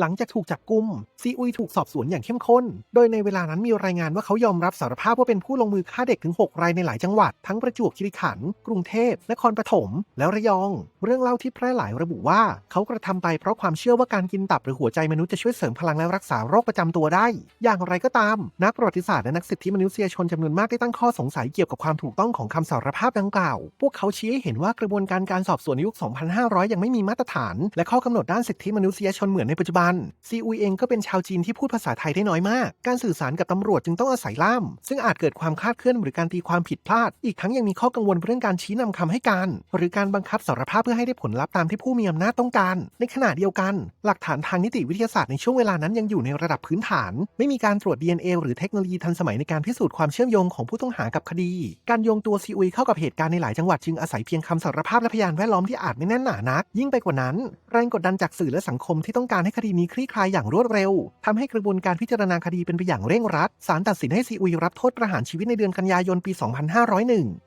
หลังจากถูกจับกุม ซีอุยถูกสอบสวนอย่างเข้มข้น โดยในเวลานั้นมีรายงานว่าเขายอมรับสารภาพว่าเป็นผู้ลงมือฆ่าเด็กถึง 6 รายในหลายจังหวัด ทั้งประจวบคีรีขันธ์กรุงเทพ นครปฐม และระยอง เรื่องเล่าที่แพร่หลายระบุว่า เขากระทำไปเพราะความเชื่อว่าการกินตับหรือหัวใจมนุษย์จะช่วยเสริมพลังและรักษาโรคประจำตัวได้ อย่างไรก็ตาม นักประวัติศาสตร์และนักสิทธิมนุษยชนจำนวนมากได้ตั้งข้อสงสัยเกี่ยวกับความถูกต้องของคำสารภาพดังกล่าว พวกเขาชี้ให้เห็นว่ากระบวนการการสอบสวนในยุค 2500 ยังไม่มีมาตรฐาน และข้อกำหนดด้านสิทธิมนุษยชนเหมือนในปัจจุบันซีอุยเองก็เป็นชาวจีนที่พูดภาษาไทยได้น้อยมาก การสื่อสารกับตำรวจจึงต้องอาศัยล่าม ซึ่งอาจเกิดความคาดเคลื่อนหรือการตีความผิดพลาด อีกทั้งยังมีข้อกังวลเรื่องการชี้นำคำให้การ หรือการบังคับสารภาพเพื่อให้ได้ผลลัพธ์ตามที่ผู้มีอำนาจต้องการ ในขณะเดียวกัน หลักฐานทางนิติวิทยาศาสตร์ในช่วงเวลานั้นยังอยู่ในระดับพื้นฐาน ไม่มีการตรวจ DNA หรือเทคโนโลยีทันสมัยในการพิสูจน์ความเชื่อมโยงของผู้ต้องหากับคดี การโยงตัวซีอุยเข้ากับเหตุการณ์ในหลายจังหวัดจึงอาศัยเพียงคำสารภาพและพยานแวดล้อมที่อาจไม่แน่นหนานัก ยิ่งไปกว่านั้น แรงกดดันจากสื่อและสังคมที่ต้องการให้คดีนี้คลี่คลายอย่างรวดเร็วทำให้กระบวนการพิจารณาคดีเป็นไปอย่างเร่งรัดศาลตัดสินให้ซีอุยรับโทษประหารชีวิตในเดือนกันยายนปี 2501